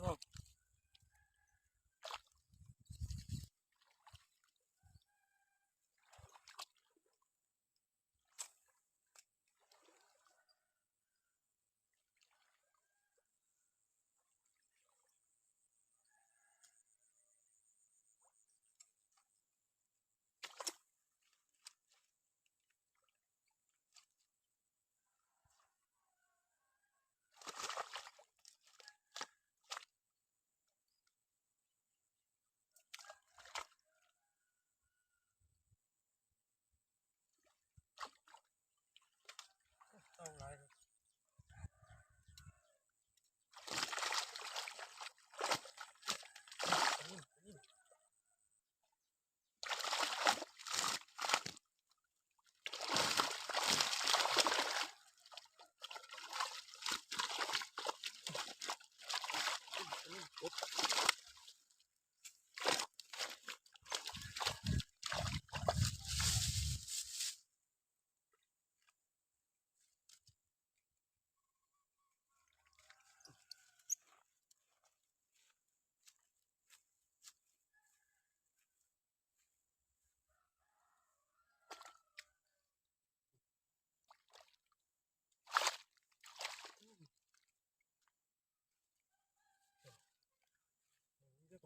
า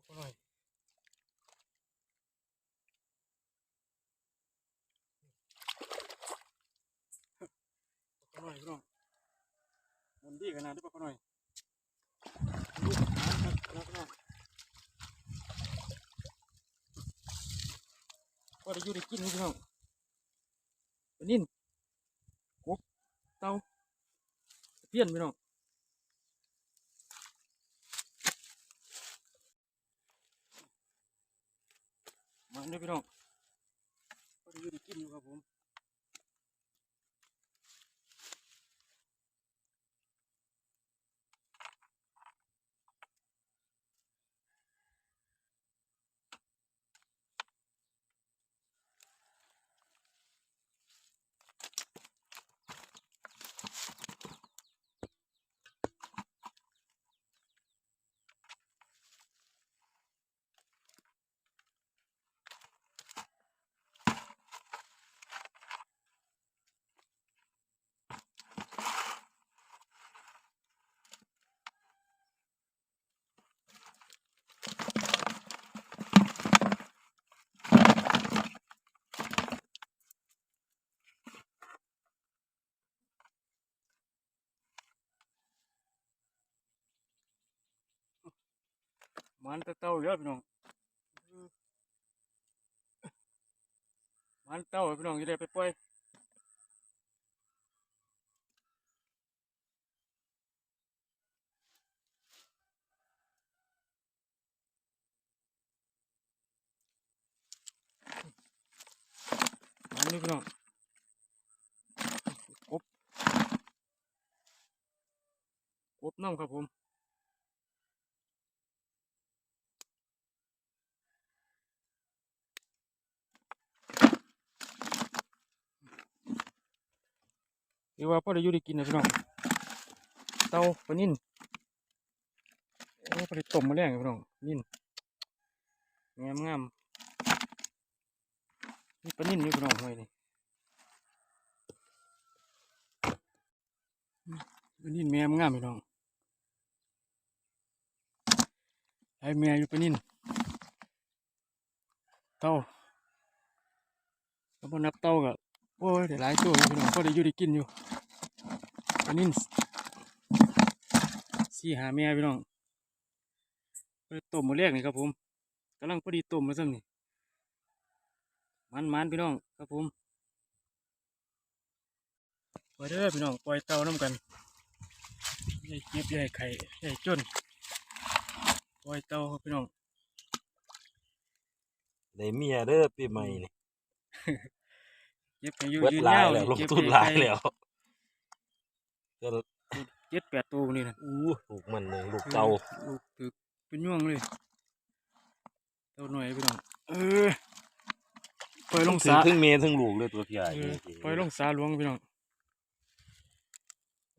กเขาหน่อยเขาหน่อยพี่น้องมันดีขนาดที่ปะเขาหน่อยลูกหาครับแล้วพี่น้องก็ได้อยู่ได้กินพี่น้องปลานิ่นกบเต่าเพี้ยนพี่น้อง มาเด้พี่น้องก็ได้อยู่กินอยู่ครับผม มันตะเต่าเยอะพี่น้องมันเต่าพี่น้องจะได้ไปปล่อยมันนี่พี่น้องกบกบน้ำครับผม หรือว่าพ่อได้อยู่ได้กินนะพี่น้องเตาปลานิ่นโอ้พอได้ต้มมาแรงพี่น้องนิ่นงามงามนี่ปลานิ่นนี่พี่น้องห้อยนี่ปลานิ่นแม่งามพี่น้องไอ้แม่อยู่ปลานิ่นเต้าแล้วพอนับเต้าก็ โอ้ยได้หลายตัวพี่น้องพอได้อยู่ได้กินอยู่อันนี้สี่หาแม่พี่น้องไปต้มมาแรกนี่ครับผมกำลังพอดีต้มมาซ้ำนี่มันมันพี่น้องครับผมไปเด้อพี่น้องปล่อยเต่าน้ำกันใหญ่เก็บใหญ่ไข่ใหญ่จนปล่อยเต่าครับพี่น้องได้เมียเด้อปีใหม่นี่เก็บให้อยู่เบิดยืนหลายยาวแล้วนี่ลงเก็บทุนให้หลายไข่แล้วก็เจ็ดแปดตัวนี่นะอู้ลูกมันเลยลูกเก่าลูกถือเป็นย่วงเลยเต่าหน่อยพี่น้องเออปล่อยลงถึสางทั้งเมียทั้งลูกเลยตัวพี่ใหญ่เออจริงๆปล่อยลงสาหลวงพี่น้อง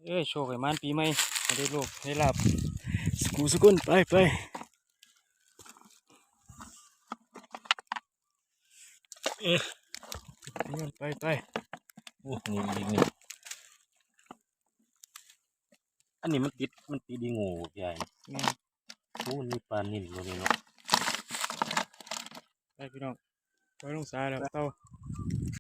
เอ้ยโชคให้มันปีใหม่ให้ได้โลกให้ลาบสกูสกุลไปไปเอ๊ะ ไปไปโอ้นี่อีกนี่อันนี้มันติดมันติดดีงูพี่ใหญ่แม่นโอ้นี่ปลานิ่นตัวนี้เนาะไปพี่น้องไปลงสายแล้วเต้า